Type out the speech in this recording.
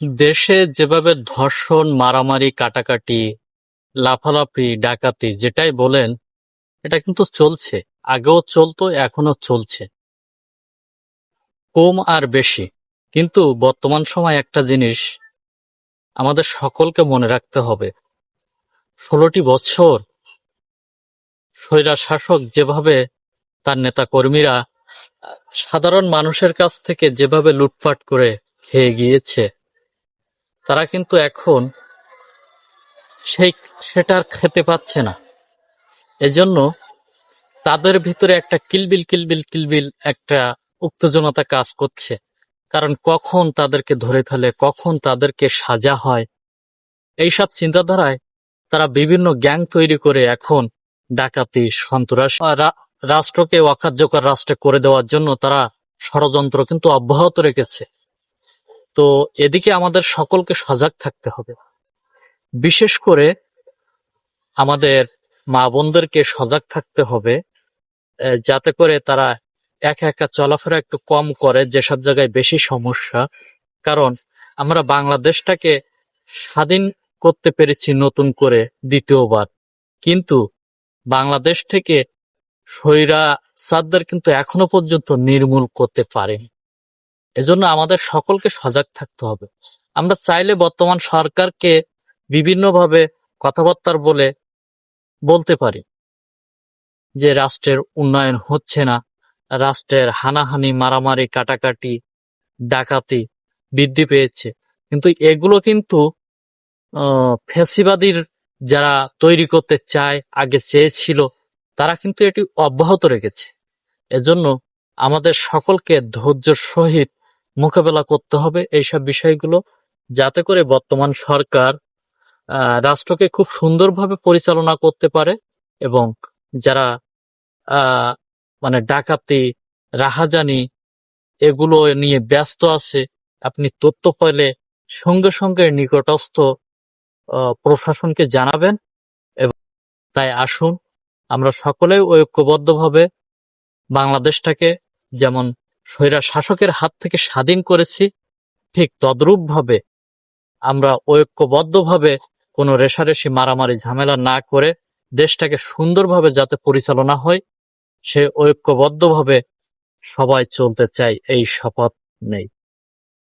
দেশে যেভাবে ধর্ষণ, মারামারি, কাটাকাটি, লাফালাফি, ডাকাতি যেটাই বলেন এটা কিন্তু চলছে। আগেও চলতো এখনও চলছে। কম আর বেশি। কিন্তু বর্তমান সময় একটা জিনিস আমাদের সকলকে মনে রাখতে হবে। ষোলোটি বছর স্বৈরা শাসক যেভাবে তার নেতা কর্মীরা সাধারণ মানুষের কাছ থেকে যেভাবে লুটপাট করে খেয়ে গিয়েছে তারা কিন্তু এখন সেই সেটা আর খেতে পাচ্ছে না। এজন্য তাদের ভিতরে একটা কিলবিল কিলবিল কিলবিল একটা উত্তেজনতা কাজ করছে। কারণ কখন তাদেরকে ধরে ফেলে, কখন তাদেরকে সাজা হয়, এইসব চিন্তাধারায় তারা বিভিন্ন গ্যাং তৈরি করে এখন ডাকাতি, সন্ত্রাস রাষ্ট্রকে অকার্যকর রাষ্ট্রে করে দেওয়ার জন্য তারা ষড়যন্ত্র কিন্তু অব্যাহত রেখেছে। তো এদিকে আমাদের সকলকে সজাগ থাকতে হবে। বিশেষ করে আমাদের মা বোনদেরকে সজাগ থাকতে হবে যাতে করে তারা একা একা চলাফেরা একটু কম করে, যেসব জায়গায় বেশি সমস্যা। কারণ আমরা বাংলাদেশটাকে স্বাধীন করতে পেরেছি নতুন করে দ্বিতীয়বার। কিন্তু বাংলাদেশ থেকে স্বৈরা সাদদের কিন্তু এখনও পর্যন্ত নির্মূল করতে পারেনি। এজন্য আমাদের সকলকে সজাগ থাকতে হবে। আমরা চাইলে বর্তমান সরকারকে বিভিন্নভাবে কথাবার্তার বলে বলতে পারি যে রাষ্ট্রের উন্নয়ন হচ্ছে না রাষ্ট্রের হানাহানি মারামারি কাটাকাটি ডাকাতি বৃদ্ধি পেয়েছে। কিন্তু এগুলো কিন্তু আহ, ফ্যাসিবাদীর যারা তৈরি করতে চায় আগে চেয়েছিল তারা কিন্তু এটি অব্যাহত রেখেছে। এজন্য আমাদের সকলকে ধৈর্যের সহিত মোকাবেলা করতে হবে এইসব বিষয়গুলো যাতে করে বর্তমান সরকার রাষ্ট্রকে খুব সুন্দরভাবে পরিচালনা করতে পারে এবং যারা মানে ডাকাতি, রাহাজানি এগুলো নিয়ে ব্যস্ত আছে, আপনি তথ্য পেলে সঙ্গে সঙ্গে নিকটস্থ প্রশাসনকে জানাবেন এবং তাই আসুন। আমরা সকলেই ঐক্যবদ্ধভাবে বাংলাদেশটাকে যেমন স্বৈরা শাসকের হাত থেকে স্বাধীন করেছি, ঠিক তদ্রূপভাবে। আমরা ঐক্যবদ্ধভাবে কোনো রেশারেশি মারামারি ঝামেলা না করে দেশটাকে সুন্দরভাবে যাতে পরিচালনা হয়, সে ঐক্যবদ্ধভাবে সবাই চলতে চাই, এই শপথ নেই।